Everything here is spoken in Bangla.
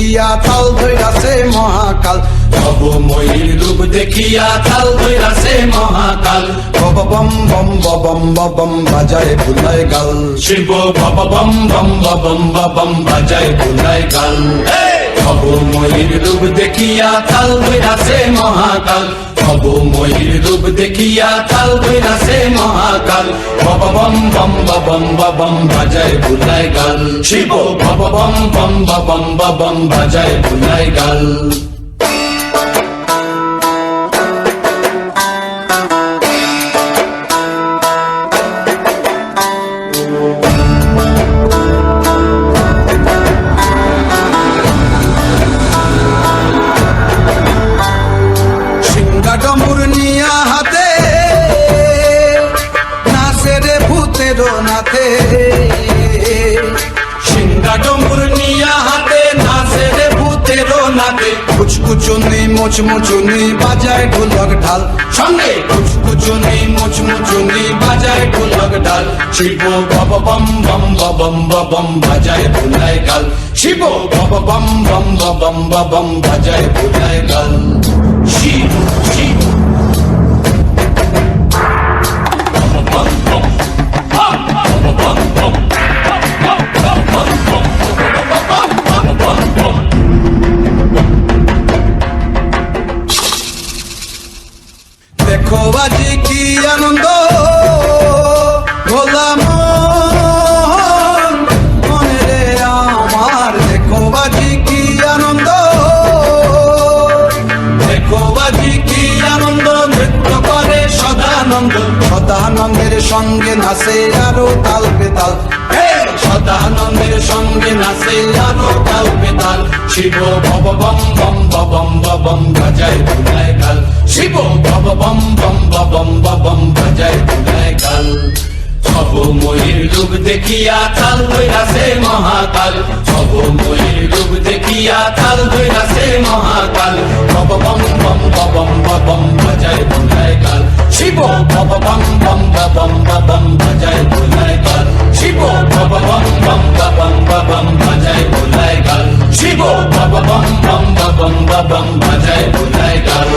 দেখিয়া তাল ধৈরাছে মহাকাল। ভব ময়ূর রূপ দেখিয়া তাল ধৈরাছে মহাকাল। বব বম বম বম বম বাজায় ভুলায় গাল। শিব ভব বম বম বম বম বাজায় ভুলায় গাল। ভব ময়ূর রূপ দেখিয়া তাল ধৈরাছে মহাকাল। ভব ময়ূর রূপ দেখিয়া তাল ধৈরাছে মহাকাল। বব বম বম বম বম বাজায় ভুলাই গাল। শিব বব বম বম বম বম বাজায় ভুলাই গাল। নাথে সিংহা ডমুর নিয়া হাতে নাচে রে ভূতেরও নাতে কুচকুচুনি, মুচমুচুনি, বাজায় ঢোলক ঢাল। সঙ্গে কুচকুচুনি, মুচমুচুনি, বাজায় ঢোলক ডাল শিব বব বম বম বম বম বাজায় ভুলায় গাল। শিব বব বম বম বম বম বাজায় ভুলায় গাল। শিব শিব দেখো বাজি কি আনন্দ? গোলাম মনে রে আমার দেখো আনন্দ? দেখো বাজি কি আনন্দ? নৃত্য করে সদানন্দ। সদানন্দের সঙ্গে নাচে আরও তাল বেতাল। সদানন্দের সঙ্গে নাচে আরও তাল বেতাল। শিব ভব বম বম বম বম বাজায় ভুলায় গাল। শিব ভব বম বম বম বাজায় ভুলায় গাল সব ময়ূর রূপ দেখিয়া তাল হইয়াছে মহাকাল সব ময়ূর রূপ দেখিয়া তাল হইয়াছে মহাকাল ভব বম বম বম বম বাজায় ভুলায় গাল শিব ভব বম বম বম বম বাজায় ভুলায় গাল শিব ভব বম বম বম বম বাজায় ভুলায় গাল শিব ভব বম বম বম বম বাজায় ভুলায় গাল